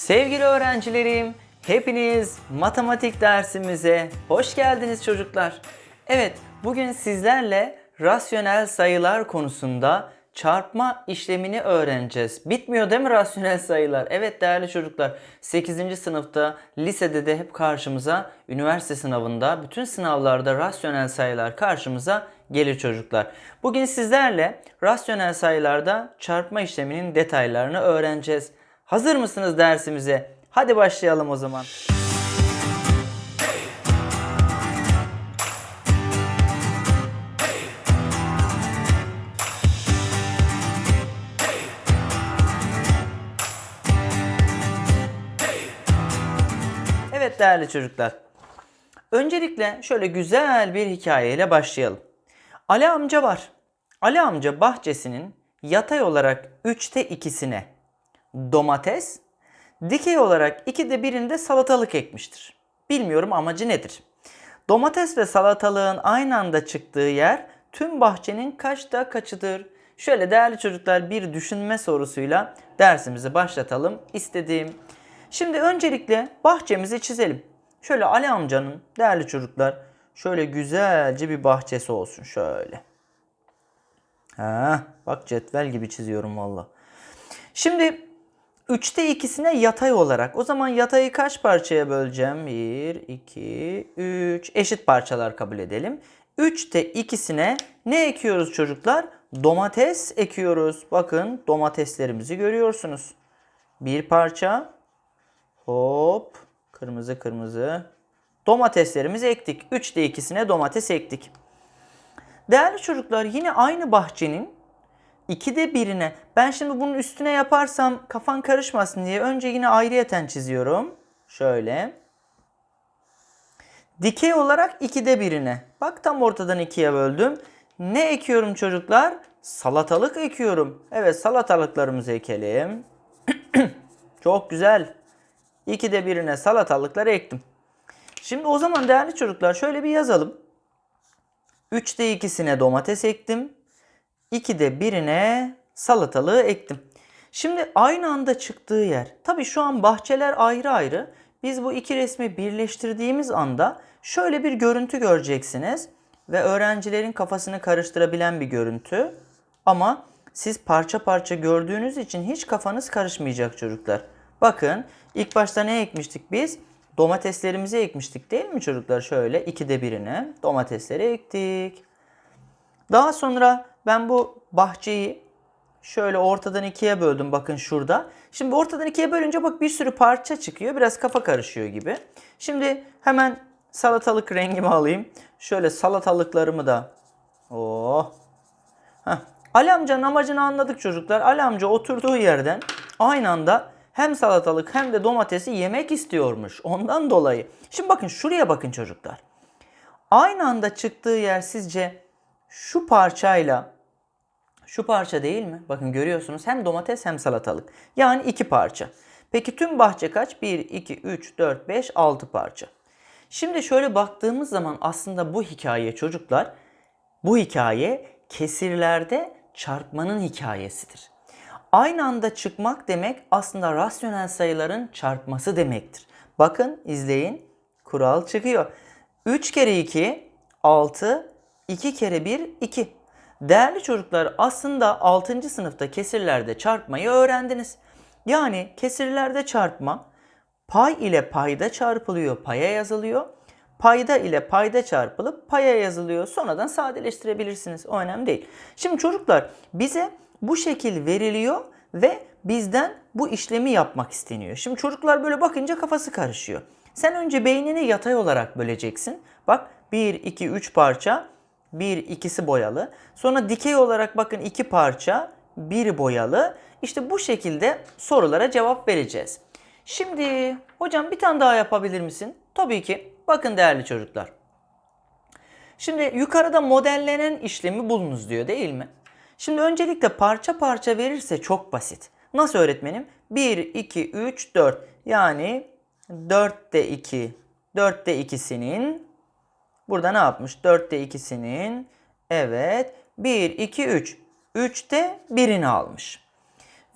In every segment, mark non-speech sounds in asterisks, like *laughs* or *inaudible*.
Sevgili öğrencilerim, hepiniz matematik dersimize hoş geldiniz çocuklar. Evet, bugün sizlerle rasyonel sayılar konusunda çarpma işlemini öğreneceğiz. Bitmiyor değil mi rasyonel sayılar? Evet değerli çocuklar, 8. sınıfta, lisede de hep karşımıza, üniversite sınavında, bütün sınavlarda rasyonel sayılar karşımıza gelir çocuklar. Bugün sizlerle rasyonel sayılarda çarpma işleminin detaylarını öğreneceğiz. Hazır mısınız dersimize? Hadi başlayalım o zaman. Evet değerli çocuklar. Öncelikle şöyle güzel bir hikayeyle başlayalım. Ali amca var. Ali amca bahçesinin yatay olarak 3'te 2'sine domates, dikey olarak 2'de birinde salatalık ekmiştir. Bilmiyorum amacı nedir? Domates ve salatalığın aynı anda çıktığı yer tüm bahçenin kaçta kaçıdır? Şöyle değerli çocuklar bir düşünme sorusuyla dersimizi başlatalım istedim. Şimdi öncelikle bahçemizi çizelim. Şöyle Ali amcanın değerli çocuklar şöyle güzelce bir bahçesi olsun şöyle. Ha, bak cetvel gibi çiziyorum valla. Şimdi 3'te ikisine yatay olarak. O zaman yatayı kaç parçaya böleceğim? 1, 2, 3. Eşit parçalar kabul edelim. 3'te ikisine ne ekiyoruz çocuklar? Domates ekiyoruz. Bakın domateslerimizi görüyorsunuz. Bir parça. Hop. Kırmızı kırmızı. Domateslerimizi ektik. 3'te ikisine domates ektik. Değerli çocuklar yine aynı bahçenin ikide birine ben şimdi bunun üstüne yaparsam kafan karışmasın diye önce yine ayrıyeten çiziyorum. Şöyle. Dikey olarak ikide birine. Bak tam ortadan ikiye böldüm. Ne ekiyorum çocuklar? Salatalık ekiyorum. Evet salatalıklarımızı ekelim. *clears throat* Çok güzel. İkide birine salatalıkları ektim. Şimdi o zaman değerli çocuklar şöyle bir yazalım. 3'te ikisine domates ektim. 2'de birine salatalığı ektim. Şimdi aynı anda çıktığı yer. Tabii şu an bahçeler ayrı ayrı. Biz bu iki resmi birleştirdiğimiz anda şöyle bir görüntü göreceksiniz. Ve öğrencilerin kafasını karıştırabilen bir görüntü. Ama siz parça parça gördüğünüz için hiç kafanız karışmayacak çocuklar. Bakın ilk başta ne ekmiştik biz? Domateslerimizi ekmiştik değil mi çocuklar? Şöyle ikide birine domatesleri ektik. Daha sonra ben bu bahçeyi şöyle ortadan ikiye böldüm bakın şurada. Şimdi ortadan ikiye bölünce bak bir sürü parça çıkıyor. Biraz kafa karışıyor gibi. Şimdi hemen salatalık rengimi alayım. Şöyle salatalıklarımı da oh. Heh. Ali amcanın amacını anladık çocuklar. Ali amca oturduğu yerden aynı anda hem salatalık hem de domatesi yemek istiyormuş. Ondan dolayı. Şimdi bakın şuraya bakın çocuklar. Aynı anda çıktığı yer sizce şu parçayla şu parça değil mi? Bakın görüyorsunuz hem domates hem salatalık. Yani iki parça. Peki tüm bahçe kaç? 1, 2, 3, 4, 5, 6 parça. Şimdi şöyle baktığımız zaman aslında bu hikaye çocuklar, bu hikaye kesirlerde çarpmanın hikayesidir. Aynı anda çıkmak demek aslında rasyonel sayıların çarpması demektir. Bakın izleyin. Kural çıkıyor. 3 kere 2 6, 2 kere 1 2. Değerli çocuklar aslında 6. sınıfta kesirlerde çarpmayı öğrendiniz. Yani kesirlerde çarpma pay ile payda çarpılıyor, paya yazılıyor. Payda ile payda çarpılıp paya yazılıyor. Sonradan sadeleştirebilirsiniz. O önemli değil. Şimdi çocuklar bize bu şekil veriliyor ve bizden bu işlemi yapmak isteniyor. Şimdi çocuklar böyle bakınca kafası karışıyor. Sen önce beynini yatay olarak böleceksin. Bak 1, 2, 3 parça. Bir ikisi boyalı. Sonra dikey olarak bakın iki parça. Biri boyalı. İşte bu şekilde sorulara cevap vereceğiz. Şimdi hocam bir tane daha yapabilir misin? Tabii ki. Bakın değerli çocuklar. Şimdi yukarıda modellenen işlemi bulunuz diyor değil mi? Şimdi öncelikle parça parça verirse çok basit. Nasıl öğretmenim? 1, 2, 3, 4. Yani 4'te 2, 4'te 2'sinin burada ne yapmış? 4'te 2'sinin evet 1, 2, 3. 3'te 1'ini almış.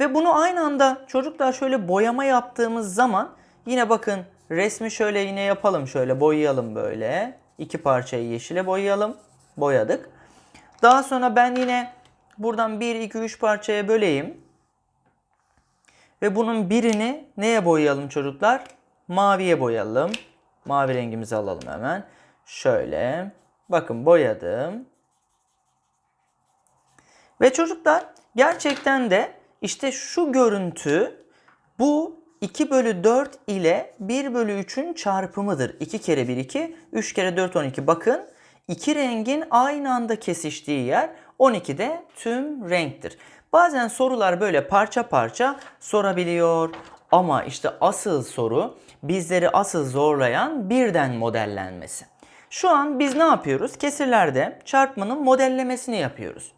Ve bunu aynı anda çocuklar şöyle boyama yaptığımız zaman yine bakın resmi şöyle yine yapalım şöyle boyayalım böyle. İki parçayı yeşile boyayalım. Boyadık. Daha sonra ben yine buradan 1, 2, 3 parçaya böleyim. Ve bunun birini neye boyayalım çocuklar? Maviye boyayalım. Mavi rengimizi alalım hemen. Şöyle. Bakın boyadım. Ve çocuklar gerçekten de işte şu görüntü bu 2 bölü 4 ile 1 bölü 3'ün çarpımıdır. 2 kere 1 2, 3 kere 4 12. Bakın iki rengin aynı anda kesiştiği yer 12'de tüm renktir. Bazen sorular böyle parça parça sorabiliyor. Ama işte asıl soru bizleri asıl zorlayan birden modellenmesi. Şu an biz ne yapıyoruz? Kesirlerde çarpmanın modellemesini yapıyoruz.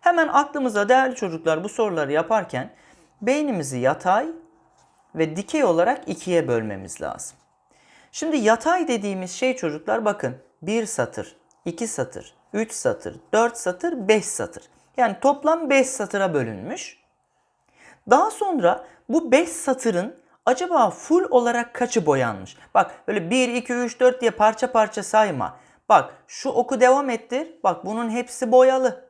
Hemen aklımıza değerli çocuklar bu soruları yaparken beynimizi yatay ve dikey olarak ikiye bölmemiz lazım. Şimdi yatay dediğimiz şey çocuklar bakın bir satır, iki satır, üç satır, dört satır, beş satır. Yani toplam beş satıra bölünmüş. Daha sonra bu 5 satırın acaba full olarak kaçı boyanmış? Bak böyle 1, 2, 3, 4 diye parça parça sayma. Bak şu oku devam ettir. Bak bunun hepsi boyalı.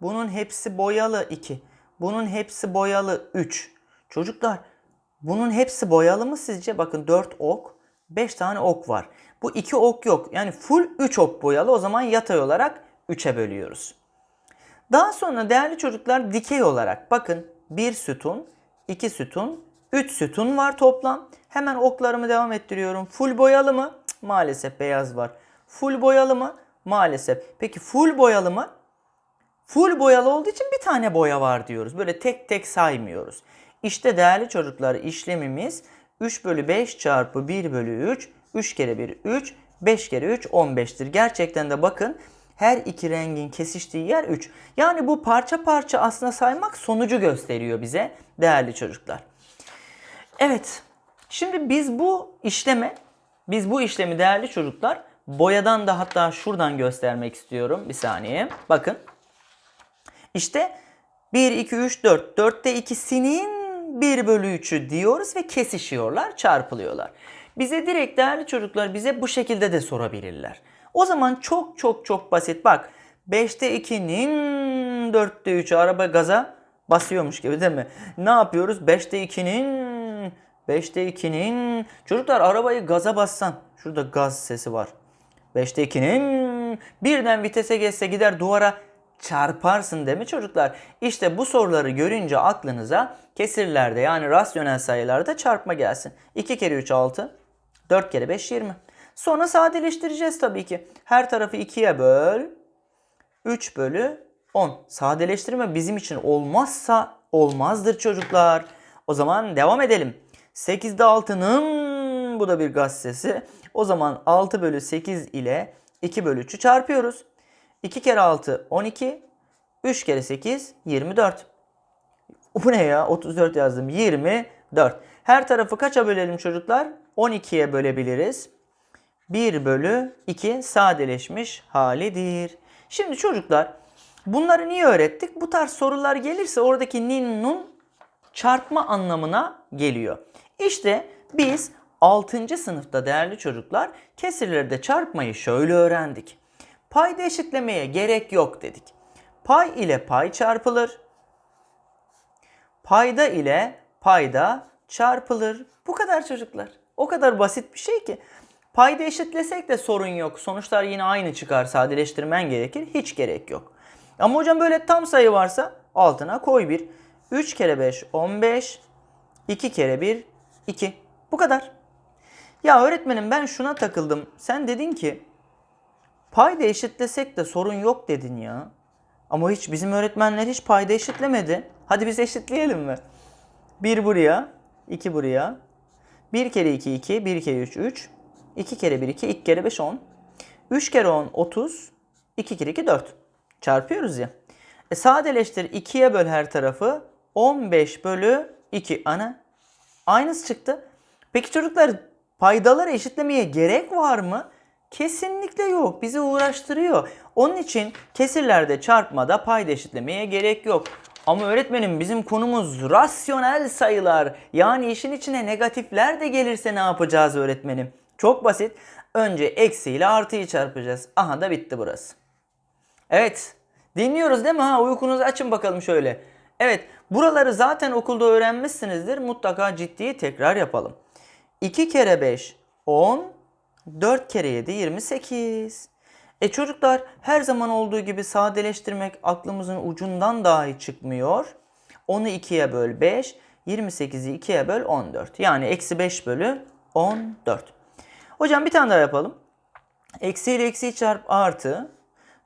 Bunun hepsi boyalı 2. Bunun hepsi boyalı 3. Çocuklar bunun hepsi boyalı mı sizce? Bakın 4 ok, 5 tane ok var. Bu 2 ok yok. Yani full 3 ok boyalı. O zaman yatay olarak 3'e bölüyoruz. Daha sonra değerli çocuklar dikey olarak bakın bir sütun, iki sütun, üç sütun var toplam. Hemen oklarımı devam ettiriyorum. Full boyalı mı? Maalesef beyaz var. Full boyalı mı? Maalesef. Peki full boyalı mı? Full boyalı olduğu için bir tane boya var diyoruz. Böyle tek tek saymıyoruz. İşte değerli çocuklar işlemimiz 3 bölü 5 çarpı 1 bölü 3. 3 kere 1 3. 5 kere 3 15'tir. Gerçekten de bakın her iki rengin kesiştiği yer 3. Yani bu parça parça aslında saymak sonucu gösteriyor bize değerli çocuklar. Evet. Şimdi biz bu işleme, biz bu işlemi değerli çocuklar boyadan da hatta şuradan göstermek istiyorum. Bir saniye. Bakın. İşte 1, 2, 3, 4. 4'te ikisinin 1 bölü 3'ü diyoruz ve kesişiyorlar, çarpılıyorlar. Bize direkt değerli çocuklar bize bu şekilde de sorabilirler. O zaman çok çok çok basit. Bak 5'te 2'nin 4'te 3'ü araba gaza basıyormuş gibi değil mi? Ne yapıyoruz? 5'te 2'nin 5'te 2'nin çocuklar arabayı gaza bassan şurada gaz sesi var. 5'te 2'nin birden vitese geçse gider duvara çarparsın değil mi çocuklar? İşte bu soruları görünce aklınıza kesirlerde yani rasyonel sayılarda çarpma gelsin. 2 kere 3 6, 4 kere 5 20. Sonra sadeleştireceğiz tabii ki. Her tarafı 2'ye böl. 3 bölü 10. Sadeleştirme bizim için olmazsa olmazdır çocuklar. O zaman devam edelim. 8'de 6'nın bu da bir gaz sesi. O zaman 6 bölü 8 ile 2 bölü 3'ü çarpıyoruz. 2 kere 6 12. 3 kere 8 24. Bu ne ya? 34 yazdım. 24. Her tarafı kaça bölelim çocuklar? 12'ye bölebiliriz. 1 bölü 2 sadeleşmiş halidir. Şimdi çocuklar bunları niye öğrettik? Bu tarz sorular gelirse oradaki nin nun çarpma anlamına geliyor. İşte biz 6. sınıfta değerli çocuklar kesirlerde çarpmayı şöyle öğrendik. Payda eşitlemeye gerek yok dedik. Pay ile pay çarpılır. Payda ile payda çarpılır. Bu kadar çocuklar. O kadar basit bir şey ki. Payda eşitlesek de sorun yok. Sonuçlar yine aynı çıkar. Sadeleştirmen gerekir. Hiç gerek yok. Ama hocam böyle tam sayı varsa altına koy bir. 3 kere 5 15. 2 kere 1 2. Bu kadar. Ya öğretmenim ben şuna takıldım. Sen dedin ki payda eşitlesek de sorun yok dedin ya. Ama hiç bizim öğretmenler hiç payda eşitlemedi. Hadi biz eşitleyelim mi? 1 buraya, 2 buraya. 1 kere 2 2, 1 kere 3 3. 2 kere 1 2, 2 kere 5 10. 3 kere 10 30. 2 kere 2 4. Çarpıyoruz ya. E sadeleştir 2'ye böl her tarafı. 15 bölü 2. Ana. Aynısı çıktı. Peki çocuklar paydaları eşitlemeye gerek var mı? Kesinlikle yok. Bizi uğraştırıyor. Onun için kesirlerde çarpmada payda eşitlemeye gerek yok. Ama öğretmenim bizim konumuz rasyonel sayılar. Yani işin içine negatifler de gelirse ne yapacağız öğretmenim? Çok basit. Önce eksi ile artıyı çarpacağız. Aha da bitti burası. Evet. Dinliyoruz değil mi? Ha, uykunuzu açın bakalım şöyle. Evet. Buraları zaten okulda öğrenmişsinizdir. Mutlaka ciddi tekrar yapalım. 2 kere 5 10. 4 kere 7 28. E çocuklar her zaman olduğu gibi sadeleştirmek aklımızın ucundan dahi çıkmıyor. 10'u 2'ye böl 5. 28'i 2'ye böl 14. Yani eksi 5 bölü 14. Hocam bir tane daha yapalım. Eksi ile eksiyi çarp artı.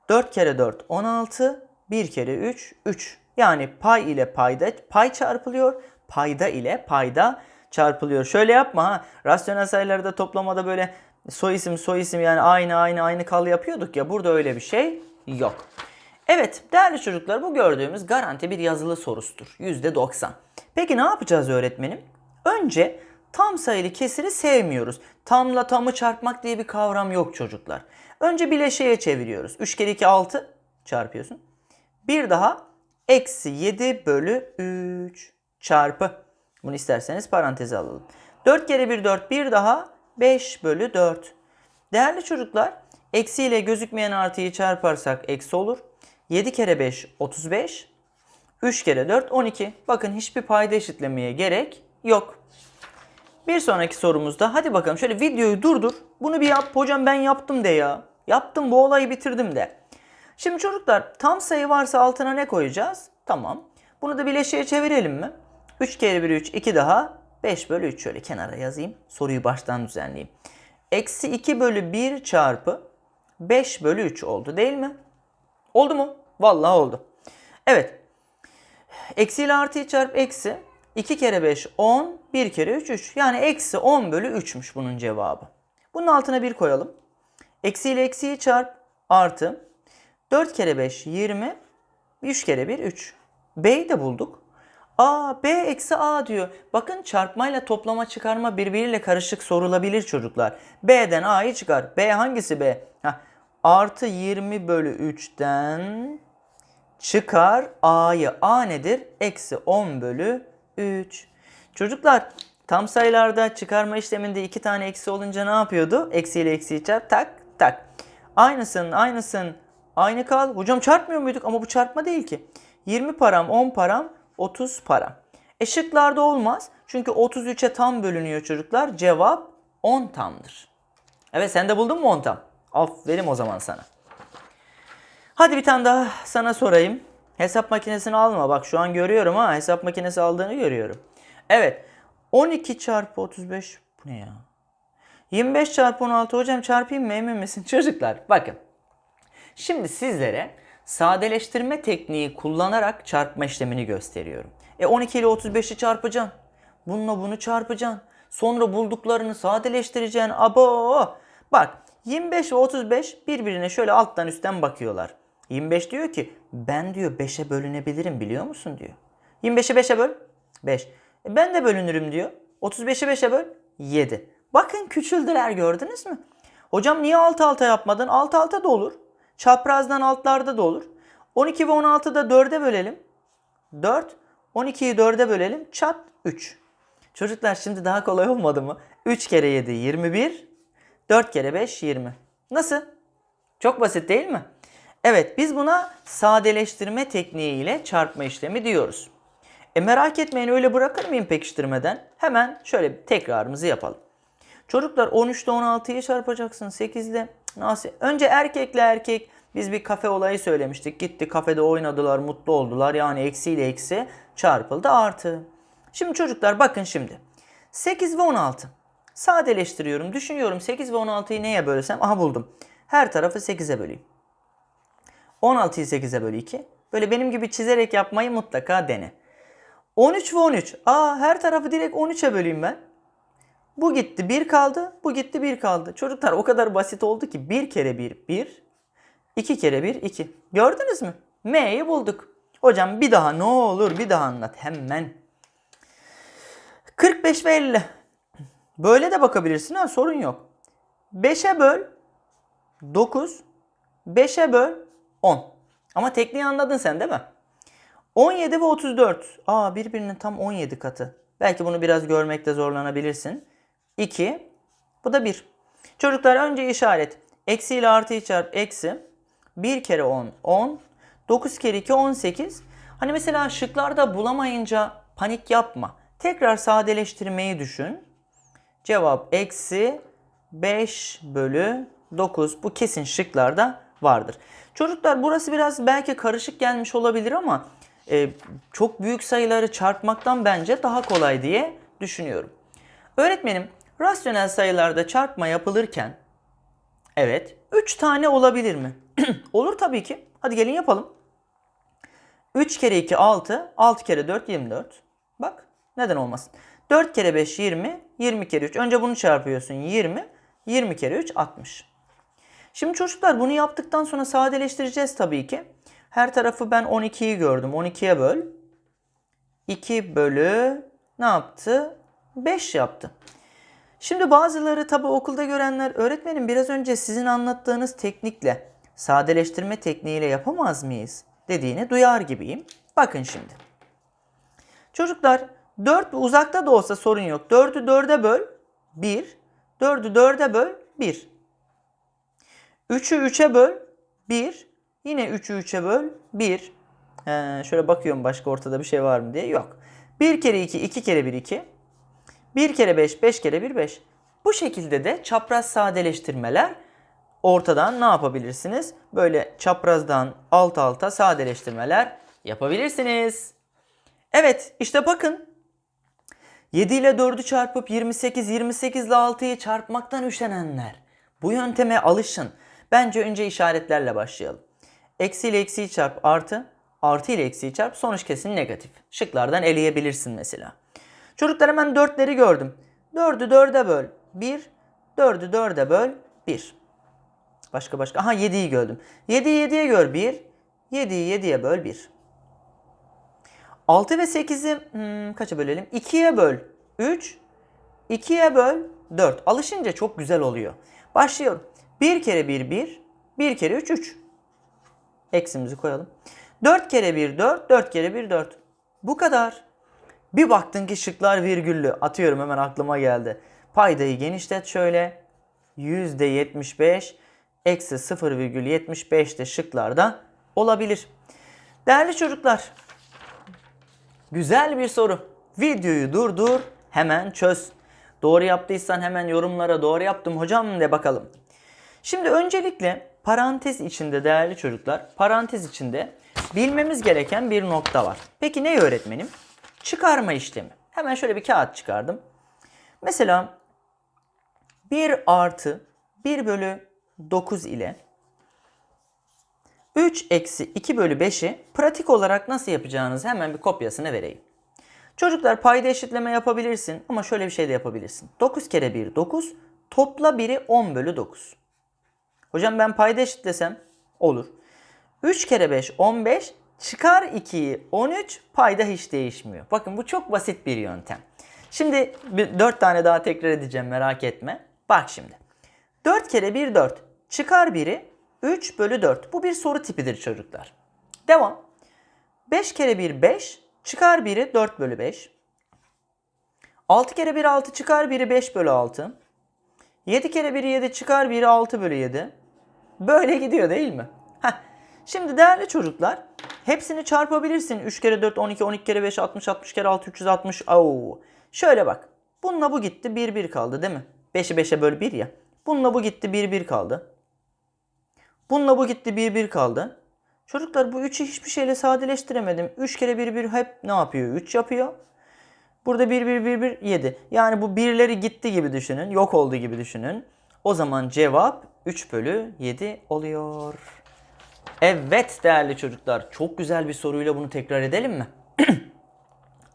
4 kere 4 16. 1 kere 3 3. Yani pay ile payda pay çarpılıyor. Payda ile payda çarpılıyor. Şöyle yapma ha. Rasyonel sayılarda toplamada böyle soy isim soy isim yani aynı aynı aynı kal yapıyorduk ya. Burada öyle bir şey yok. Evet değerli çocuklar bu gördüğümüz garanti bir yazılı sorusudur. %90. Peki ne yapacağız öğretmenim? Önce tam sayılı kesiri sevmiyoruz. Tamla tamı çarpmak diye bir kavram yok çocuklar. Önce bileşeye çeviriyoruz. 3 kere 2 6 çarpıyorsun. Bir daha eksi 7 bölü 3 çarpı. Bunu isterseniz paranteze alalım. 4 kere 1 4 bir daha 5 bölü 4. Değerli çocuklar eksi ile gözükmeyen artıyı çarparsak eksi olur. 7 kere 5 35. 3 kere 4 12. Bakın hiçbir payda eşitlemeye gerek yok. Bir sonraki sorumuzda hadi bakalım şöyle videoyu durdur. Bunu bir yap. Hocam ben yaptım de ya. Yaptım bu olayı bitirdim de. Şimdi çocuklar tam sayı varsa altına ne koyacağız? Tamam. Bunu da bileşiğe çevirelim mi? 3 kere 1 3 2 daha 5 bölü 3 şöyle kenara yazayım. Soruyu baştan düzenleyeyim. Eksi 2 bölü 1 çarpı 5 bölü 3 oldu değil mi? Oldu mu? Vallahi oldu. Evet. Eksi ile artıyı çarp eksi. 2 kere 5 10, 1 kere 3 3. Yani eksi 10 bölü 3'müş bunun cevabı. Bunun altına 1 koyalım. Eksi ile eksiyi çarp artı. 4 kere 5 20, 3 kere 1 3. B'yi de bulduk. A, B eksi A diyor. Bakın çarpmayla toplama çıkarma birbiriyle karışık sorulabilir çocuklar. B'den A'yı çıkar. B hangisi B? Heh. Artı 20 bölü 3'ten çıkar A'yı. A nedir? Eksi 10 bölü 3. Çocuklar tam sayılarda çıkarma işleminde iki tane eksi olunca ne yapıyordu? Eksi ile eksiyi çarp tak tak. Aynısın aynısın aynı kal. Hocam çarpmıyor muyduk? Ama bu çarpma değil ki. 20 param 10 param 30 param. E olmaz. Çünkü 33'e tam bölünüyor çocuklar. Cevap 10 tamdır. Evet sen de buldun mu 10 tam? Aferin o zaman sana. Hadi bir tane daha sana sorayım. Hesap makinesini alma. Bak şu an görüyorum ha. Hesap makinesi aldığını görüyorum. Evet. 12 çarpı 35. Bu ne ya? 25 çarpı 16. Hocam çarpayım mı emin misin? *laughs* Çocuklar bakın. Şimdi sizlere sadeleştirme tekniği kullanarak çarpma işlemini gösteriyorum. E 12 ile 35'i çarpacaksın. Bununla bunu çarpacaksın. Sonra bulduklarını sadeleştireceksin. Abo! Bak 25 ve 35 birbirine şöyle alttan üstten bakıyorlar. 25 diyor ki ben diyor 5'e bölünebilirim biliyor musun diyor. 25'i 5'e böl 5. E ben de bölünürüm diyor. 35'i 5'e böl 7. Bakın küçüldüler gördünüz mü? Hocam niye alt alta yapmadın? Alt alta da olur. Çaprazdan altlarda da olur. 12 ve 16'da da 4'e bölelim. 4. 12'yi 4'e bölelim. Çat 3. Çocuklar şimdi daha kolay olmadı mı? 3 kere 7 21. 4 kere 5 20. Nasıl? Çok basit değil mi? Evet biz buna sadeleştirme tekniğiyle çarpma işlemi diyoruz. E merak etmeyin öyle bırakır mıyım pekiştirmeden? Hemen şöyle tekrarımızı yapalım. Çocuklar 13 ile 16'yı çarpacaksın 8 ile. Nasıl? Önce erkekle erkek biz bir kafe olayı söylemiştik. Gitti kafede oynadılar, mutlu oldular. Yani eksi ile eksi çarpıldı artı. Şimdi çocuklar bakın şimdi. 8 ve 16. Sadeleştiriyorum. Düşünüyorum 8 ve 16'yı neye bölsem? Aha buldum. Her tarafı 8'e böleyim. 16'yı 8'e bölü 2. Böyle benim gibi çizerek yapmayı mutlaka dene. 13 ve 13. Aa her tarafı direkt 13'e böleyim ben. Bu gitti 1 kaldı. Bu gitti 1 kaldı. Çocuklar o kadar basit oldu ki 1 kere 1 1. 2 kere 1 2. Gördünüz mü? M'yi bulduk. Hocam bir daha ne olur bir daha anlat hemen. 45 ve 50. Böyle de bakabilirsin ha sorun yok. 5'e böl 9. 5'e böl 10. Ama tekniği anladın sen değil mi? 17 ve 34. Aa birbirinin tam 17 katı. Belki bunu biraz görmekte zorlanabilirsin. 2. Bu da 1. Çocuklar önce işaret. Eksi ile artıyı çarp eksi. 1 kere 10 10. 9 kere 2 18. Hani mesela şıklarda bulamayınca panik yapma. Tekrar sadeleştirmeyi düşün. Cevap eksi 5 bölü 9. Bu kesin şıklarda vardır. Çocuklar burası biraz belki karışık gelmiş olabilir ama e, çok büyük sayıları çarpmaktan bence daha kolay diye düşünüyorum. Öğretmenim rasyonel sayılarda çarpma yapılırken evet 3 tane olabilir mi? *clears throat* Olur tabii ki. Hadi gelin yapalım. 3 kere 2 6, 6 kere 4 24. Bak neden olmasın. 4 kere 5 20, 20 kere 3. Önce bunu çarpıyorsun 20, 20 kere 3 60. Şimdi çocuklar bunu yaptıktan sonra sadeleştireceğiz tabii ki. Her tarafı ben 12'yi gördüm. 12'ye böl. 2 bölü ne yaptı? 5 yaptı. Şimdi bazıları tabi okulda görenler öğretmenim biraz önce sizin anlattığınız teknikle sadeleştirme tekniğiyle yapamaz mıyız dediğini duyar gibiyim. Bakın şimdi. Çocuklar 4 uzakta da olsa sorun yok. 4'ü 4'e böl 1. 4'ü 4'e böl 1. 3'ü 3'e böl 1. Yine 3'ü 3'e böl 1. Ee, şöyle bakıyorum başka ortada bir şey var mı diye. Yok. 1 kere 2, 2 kere 1, 2. 1 kere 5, 5 kere 1, 5. Bu şekilde de çapraz sadeleştirmeler ortadan ne yapabilirsiniz? Böyle çaprazdan alt alta sadeleştirmeler yapabilirsiniz. Evet işte bakın 7 ile 4'ü çarpıp 28, 28 ile 6'yı çarpmaktan üşenenler. Bu yönteme alışın. Bence önce işaretlerle başlayalım. Eksi ile eksiyi çarp artı, artı ile eksiyi çarp sonuç kesin negatif. Şıklardan eleyebilirsin mesela. Çocuklar hemen 4'leri gördüm. 4'ü 4'e böl 1, 4'ü 4'e böl 1. Başka başka. Aha 7'yi gördüm. 7'yi 7'ye gör 1, 7'yi 7'ye böl 1. 6 ve 8'i hmm, kaça bölelim? 2'ye böl 3, 2'ye böl 4. Alışınca çok güzel oluyor. Başlıyorum. 1 kere 1 1, 1 kere 3 3. Eksimizi koyalım. 4 kere 1 4, 4 kere 1 4. Bu kadar. Bir baktın ki şıklar virgüllü. Atıyorum hemen aklıma geldi. Paydayı genişlet şöyle. %75 eksi 0,75 de şıklarda olabilir. Değerli çocuklar. Güzel bir soru. Videoyu durdur, hemen çöz. Doğru yaptıysan hemen yorumlara doğru yaptım hocam de bakalım. Şimdi öncelikle parantez içinde değerli çocuklar, parantez içinde bilmemiz gereken bir nokta var. Peki ne öğretmenim? Çıkarma işlemi. Hemen şöyle bir kağıt çıkardım. Mesela 1 artı 1 bölü 9 ile 3 eksi 2 bölü 5'i pratik olarak nasıl yapacağınızı hemen bir kopyasını vereyim. Çocuklar payda eşitleme yapabilirsin ama şöyle bir şey de yapabilirsin. 9 kere 1 9 topla biri 10 bölü 9. Hocam ben payda eşitlesem olur. 3 kere 5 15 çıkar 2'yi 13 payda hiç değişmiyor. Bakın bu çok basit bir yöntem. Şimdi 4 tane daha tekrar edeceğim merak etme. Bak şimdi. 4 kere 1 4 çıkar biri 3 bölü 4. Bu bir soru tipidir çocuklar. Devam. 5 kere 1 5 çıkar biri 4 bölü 5. 6 kere 1 6 çıkar biri 5 bölü 6. 7 kere 1 7 çıkar biri 6 bölü 7. Böyle gidiyor değil mi? Heh. Şimdi değerli çocuklar hepsini çarpabilirsin. 3 kere 4 12 12 kere 5 60 60 kere 6 360. Oo. Şöyle bak. Bununla bu gitti 1 1 kaldı değil mi? 5'i 5'e böl 1 ya. Bununla bu gitti 1 1 kaldı. Bununla bu gitti 1 1 kaldı. Çocuklar bu 3'ü hiçbir şeyle sadeleştiremedim. 3 kere 1 1 hep ne yapıyor? 3 yapıyor. Burada 1 1 1 1 7. Yani bu birleri gitti gibi düşünün. Yok oldu gibi düşünün. O zaman cevap 3 bölü 7 oluyor. Evet değerli çocuklar. Çok güzel bir soruyla bunu tekrar edelim mi? *clears throat*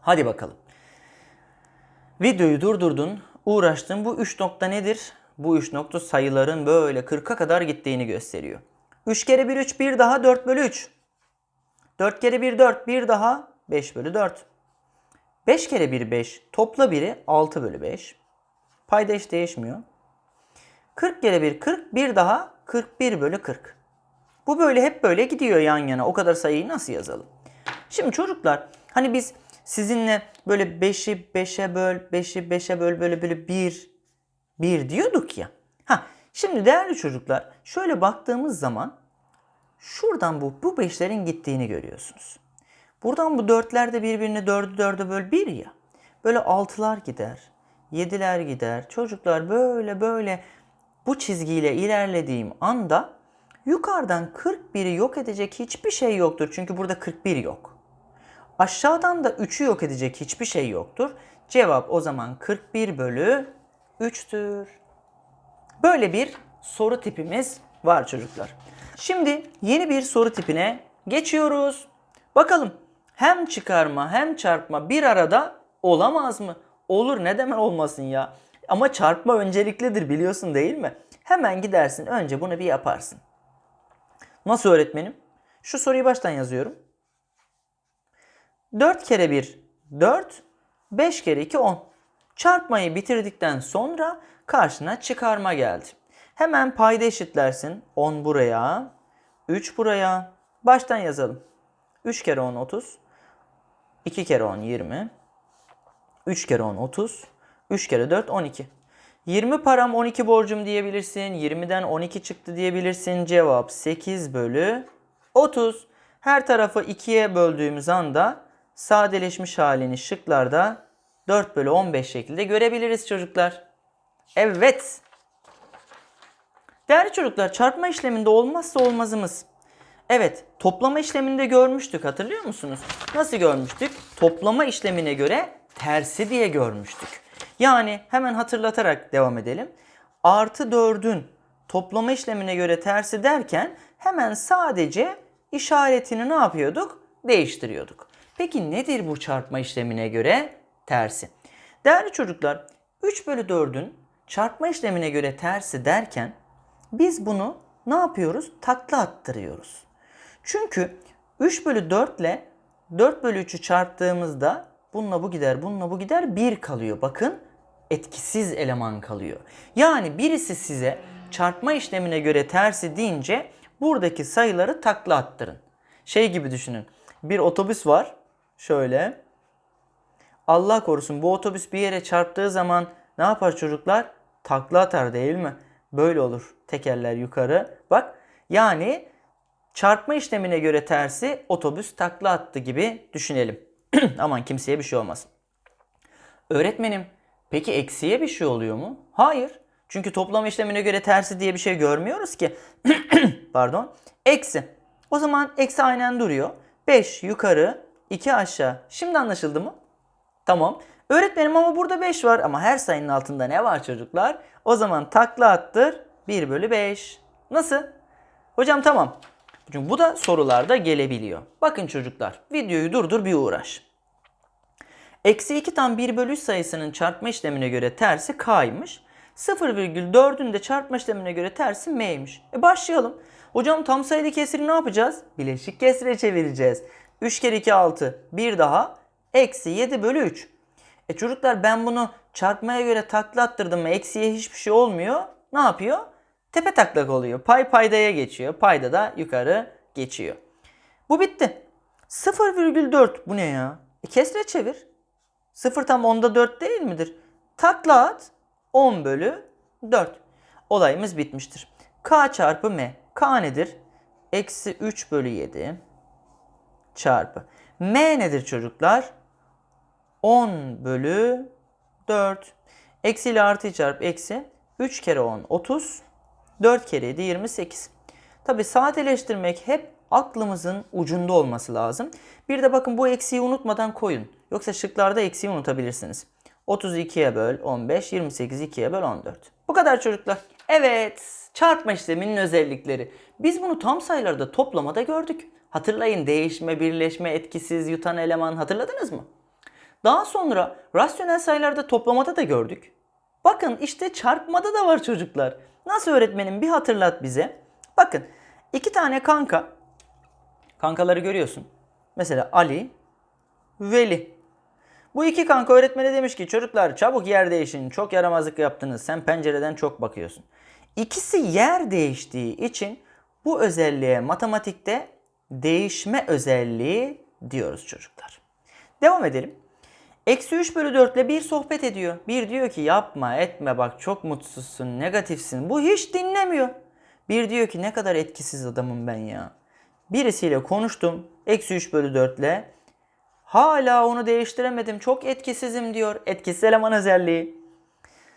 Hadi bakalım. Videoyu durdurdun. Uğraştın. Bu 3 nokta nedir? Bu 3 nokta sayıların böyle 40'a kadar gittiğini gösteriyor. 3 kere 1 3 1 daha 4 bölü 3. 4 kere 1 4 1 daha 5 bölü 4. 5 kere 1 5 topla biri 6 bölü 5. Payda hiç değişmiyor. 40 kere 1 40 bir daha 41 bölü 40. Bu böyle hep böyle gidiyor yan yana. O kadar sayıyı nasıl yazalım? Şimdi çocuklar hani biz sizinle böyle 5'i 5'e böl, 5'i 5'e böl böyle böyle 1 1 diyorduk ya. Ha şimdi değerli çocuklar şöyle baktığımız zaman şuradan bu bu 5'lerin gittiğini görüyorsunuz. Buradan bu dörtler de birbirini dördü dörde böl bir ya. Böyle altılar gider. Yediler gider. Çocuklar böyle böyle bu çizgiyle ilerlediğim anda yukarıdan 41'i yok edecek hiçbir şey yoktur. Çünkü burada 41 yok. Aşağıdan da 3'ü yok edecek hiçbir şey yoktur. Cevap o zaman 41 bölü 3'tür. Böyle bir soru tipimiz var çocuklar. Şimdi yeni bir soru tipine geçiyoruz. Bakalım hem çıkarma hem çarpma bir arada olamaz mı? Olur ne demek olmasın ya. Ama çarpma önceliklidir biliyorsun değil mi? Hemen gidersin önce bunu bir yaparsın. Nasıl öğretmenim? Şu soruyu baştan yazıyorum. 4 kere 1 4, 5 kere 2 10. Çarpmayı bitirdikten sonra karşına çıkarma geldi. Hemen payda eşitlersin. 10 buraya, 3 buraya. Baştan yazalım. 3 kere 10 30. 2 kere 10 20. 3 kere 10 30. 3 kere 4 12. 20 param 12 borcum diyebilirsin. 20'den 12 çıktı diyebilirsin. Cevap 8 bölü 30. Her tarafı 2'ye böldüğümüz anda sadeleşmiş halini şıklarda 4 bölü 15 şekilde görebiliriz çocuklar. Evet. Değerli çocuklar çarpma işleminde olmazsa olmazımız. Evet toplama işleminde görmüştük hatırlıyor musunuz? Nasıl görmüştük? Toplama işlemine göre tersi diye görmüştük. Yani hemen hatırlatarak devam edelim. Artı 4'ün toplama işlemine göre tersi derken hemen sadece işaretini ne yapıyorduk? Değiştiriyorduk. Peki nedir bu çarpma işlemine göre tersi? Değerli çocuklar 3 bölü 4'ün çarpma işlemine göre tersi derken biz bunu ne yapıyoruz? Takla attırıyoruz. Çünkü 3 bölü 4 ile 4 bölü 3'ü çarptığımızda bununla bu gider, bununla bu gider 1 kalıyor. Bakın etkisiz eleman kalıyor. Yani birisi size çarpma işlemine göre tersi deyince buradaki sayıları takla attırın. Şey gibi düşünün. Bir otobüs var. Şöyle. Allah korusun bu otobüs bir yere çarptığı zaman ne yapar çocuklar? Takla atar değil mi? Böyle olur. Tekerler yukarı. Bak yani çarpma işlemine göre tersi otobüs takla attı gibi düşünelim. *clears throat* Aman kimseye bir şey olmasın. Öğretmenim peki eksiye bir şey oluyor mu? Hayır. Çünkü toplama işlemine göre tersi diye bir şey görmüyoruz ki. *clears throat* Pardon. Eksi. O zaman eksi aynen duruyor. 5 yukarı 2 aşağı. Şimdi anlaşıldı mı? Tamam. Öğretmenim ama burada 5 var ama her sayının altında ne var çocuklar? O zaman takla attır 1 bölü 5. Nasıl? Hocam tamam. Çünkü bu da sorularda gelebiliyor. Bakın çocuklar videoyu durdur bir uğraş. Eksi 2 tam 1 bölü 3 sayısının çarpma işlemine göre tersi k'ymış. 0,4'ün de çarpma işlemine göre tersi m'ymiş. E başlayalım. Hocam tam sayılı kesiri ne yapacağız? Bileşik kesire çevireceğiz. 3 kere 2 6. Bir daha. Eksi 7 bölü 3. E çocuklar ben bunu çarpmaya göre takla attırdım mı eksiye hiçbir şey olmuyor. Ne yapıyor? Tepe taklak oluyor. Pay paydaya geçiyor. Payda da yukarı geçiyor. Bu bitti. 0,4 bu ne ya? E kesre çevir. 0 tam 10'da 4 değil midir? Takla at 10 bölü 4. Olayımız bitmiştir. K çarpı M. K nedir? Eksi 3 bölü 7 çarpı. M nedir çocuklar? 10 bölü 4. Eksi ile artıyı çarp eksi. 3 kere 10 30. 4 kere 7 28. Tabi sadeleştirmek hep aklımızın ucunda olması lazım. Bir de bakın bu eksiği unutmadan koyun. Yoksa şıklarda eksiği unutabilirsiniz. 32'ye böl 15, 28 2'ye böl 14. Bu kadar çocuklar. Evet, çarpma işleminin özellikleri. Biz bunu tam sayılarda toplamada gördük. Hatırlayın değişme, birleşme, etkisiz, yutan eleman hatırladınız mı? Daha sonra rasyonel sayılarda toplamada da gördük. Bakın işte çarpmada da var çocuklar. Nasıl öğretmenim bir hatırlat bize. Bakın iki tane kanka. Kankaları görüyorsun. Mesela Ali, Veli. Bu iki kanka öğretmene demiş ki çocuklar çabuk yer değişin. Çok yaramazlık yaptınız. Sen pencereden çok bakıyorsun. İkisi yer değiştiği için bu özelliğe matematikte değişme özelliği diyoruz çocuklar. Devam edelim. Eksi 3 bölü 4 ile bir sohbet ediyor. Bir diyor ki yapma etme bak çok mutsuzsun negatifsin. Bu hiç dinlemiyor. Bir diyor ki ne kadar etkisiz adamım ben ya. Birisiyle konuştum. Eksi 3 bölü 4 ile. Hala onu değiştiremedim. Çok etkisizim diyor. Etkisiz eleman özelliği.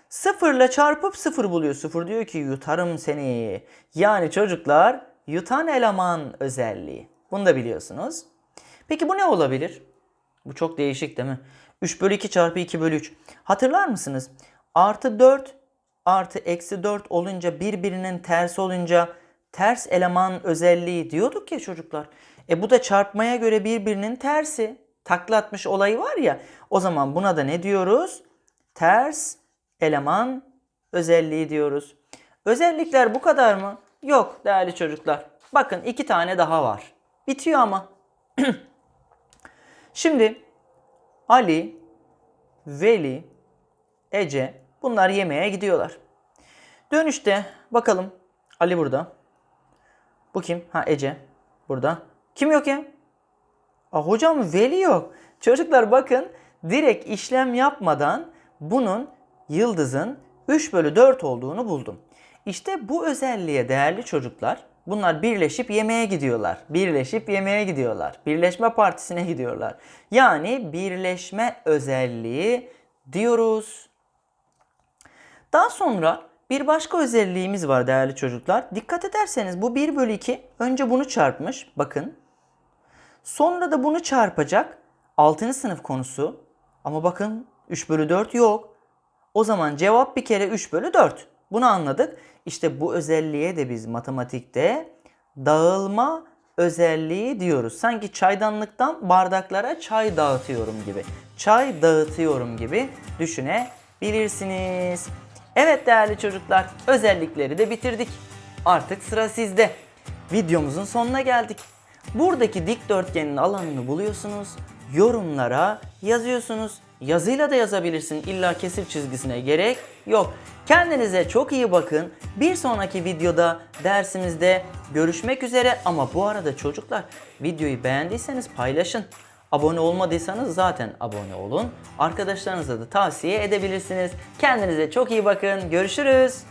Sıfırla çarpıp sıfır buluyor. Sıfır diyor ki yutarım seni. Yani çocuklar yutan eleman özelliği. Bunu da biliyorsunuz. Peki bu ne olabilir? Bu çok değişik değil mi? 3 bölü 2 çarpı 2 bölü 3. Hatırlar mısınız? Artı 4 artı eksi 4 olunca birbirinin tersi olunca ters eleman özelliği diyorduk ya çocuklar. E bu da çarpmaya göre birbirinin tersi. Taklatmış olayı var ya. O zaman buna da ne diyoruz? Ters eleman özelliği diyoruz. Özellikler bu kadar mı? Yok değerli çocuklar. Bakın iki tane daha var. Bitiyor ama. *clears throat* Şimdi Ali, Veli, Ece bunlar yemeğe gidiyorlar. Dönüşte bakalım Ali burada. Bu kim? Ha Ece burada. Kim yok ya? Aa, hocam Veli yok. Çocuklar bakın direkt işlem yapmadan bunun yıldızın 3 bölü 4 olduğunu buldum. İşte bu özelliğe değerli çocuklar bunlar birleşip yemeğe gidiyorlar. Birleşip yemeğe gidiyorlar. Birleşme partisine gidiyorlar. Yani birleşme özelliği diyoruz. Daha sonra bir başka özelliğimiz var değerli çocuklar. Dikkat ederseniz bu 1 bölü 2 önce bunu çarpmış. Bakın. Sonra da bunu çarpacak. 6. sınıf konusu. Ama bakın 3 bölü 4 yok. O zaman cevap bir kere 3 bölü 4. Bunu anladık. İşte bu özelliğe de biz matematikte dağılma özelliği diyoruz. Sanki çaydanlıktan bardaklara çay dağıtıyorum gibi. Çay dağıtıyorum gibi düşünebilirsiniz. Evet değerli çocuklar, özellikleri de bitirdik. Artık sıra sizde. Videomuzun sonuna geldik. Buradaki dikdörtgenin alanını buluyorsunuz. Yorumlara yazıyorsunuz. Yazıyla da yazabilirsin. İlla kesir çizgisine gerek yok. Kendinize çok iyi bakın. Bir sonraki videoda dersimizde görüşmek üzere. Ama bu arada çocuklar videoyu beğendiyseniz paylaşın. Abone olmadıysanız zaten abone olun. Arkadaşlarınıza da tavsiye edebilirsiniz. Kendinize çok iyi bakın. Görüşürüz.